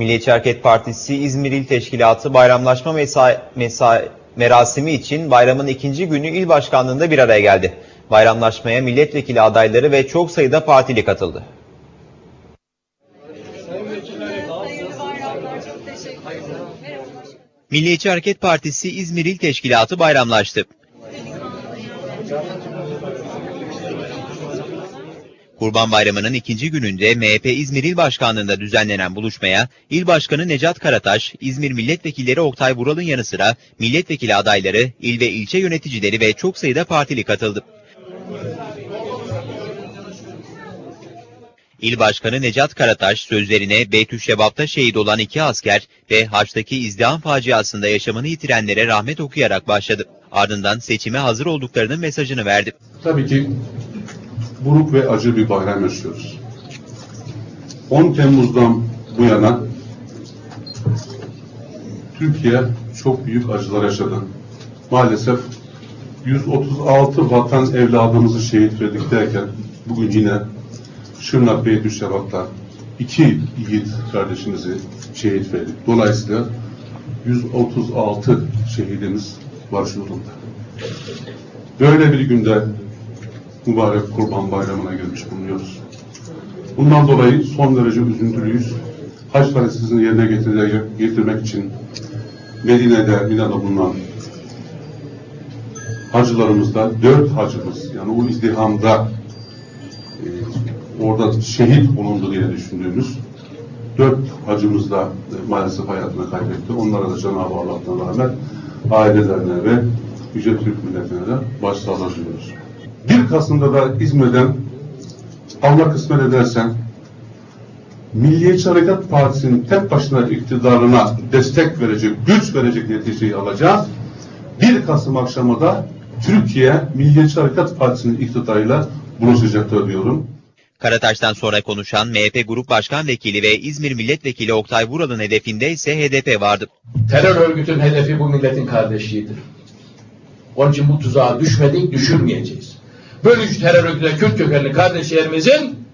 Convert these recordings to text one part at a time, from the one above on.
Milliyetçi Hareket Partisi İzmir İl Teşkilatı bayramlaşma mesai, mesai, merasimi için bayramın ikinci günü il başkanlığında bir araya geldi. Bayramlaşmaya milletvekili adayları ve çok sayıda partili katıldı. Milliyetçi Hareket Partisi İzmir İl Teşkilatı bayramlaştı. Kurban Bayramı'nın ikinci gününde MHP İzmir İl Başkanlığı'nda düzenlenen buluşmaya İl Başkanı Necat Karataş, İzmir Milletvekilleri Oktay Vural'ın yanı sıra milletvekili adayları, il ve ilçe yöneticileri ve çok sayıda partili katıldı. İl Başkanı Necat Karataş sözlerine Beytüşşebap'ta şehit olan iki asker ve Haç'taki izdiham faciasında yaşamını yitirenlere rahmet okuyarak başladı. Ardından seçime hazır olduklarının mesajını verdi. Tabii ki buruk ve acı bir bayram yaşıyoruz. 10 Temmuz'dan bu yana Türkiye çok büyük acılar yaşadı. Maalesef 136 vatan evladımızı şehit verdik derken bugün yine Şırnak Beytüşşebap'ta iki yiğit kardeşimizi şehit verdik. Dolayısıyla 136 şehidimiz var şu durumda. Böyle bir günde mübarek Kurban Bayramı'na gelmiş bulunuyoruz. Bundan dolayı son derece üzüntülüyüz. Hac farizesini yerine getirmek için Medine'de, Mina'da bulunan hacılarımızda dört hacımız, yani o izdihamda e, orada şehit bulundu diye düşündüğümüz dört hacımız da e, maalesef hayatını kaybetti. Onlara da Cenab-ı Allah'tan rahmet, ailelerine ve Yüce Türk milletine de başsağlığı diliyoruz. 1 Kasım'da da İzmir'den Allah kısmet edersen Milliyetçi Hareket Partisi'nin tek başına iktidarına destek verecek, güç verecek neticeyi alacağız. 1 Kasım akşamı da Türkiye Milliyetçi Hareket Partisi'nin iktidarıyla buluşacaktır diyorum. Karataş'tan sonra konuşan MHP Grup Başkan Vekili ve İzmir Milletvekili Oktay Vural'ın hedefinde ise HDP vardı. Terör örgütün hedefi bu milletin kardeşliğidir. Onun için bu tuzağa düşmedik, düşürmeyeceğiz. Bölücü terör örgütüne Kürt kökenli kardeşlerimizin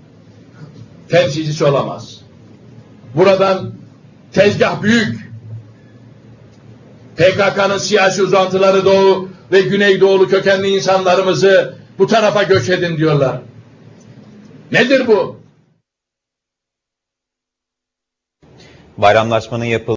temsilcisi olamaz. Buradan tezgah büyük. PKK'nın siyasi uzantıları Doğu ve Güneydoğulu kökenli insanlarımızı bu tarafa göç edin diyorlar. Nedir bu? Bayramlaşmanın yapıldığı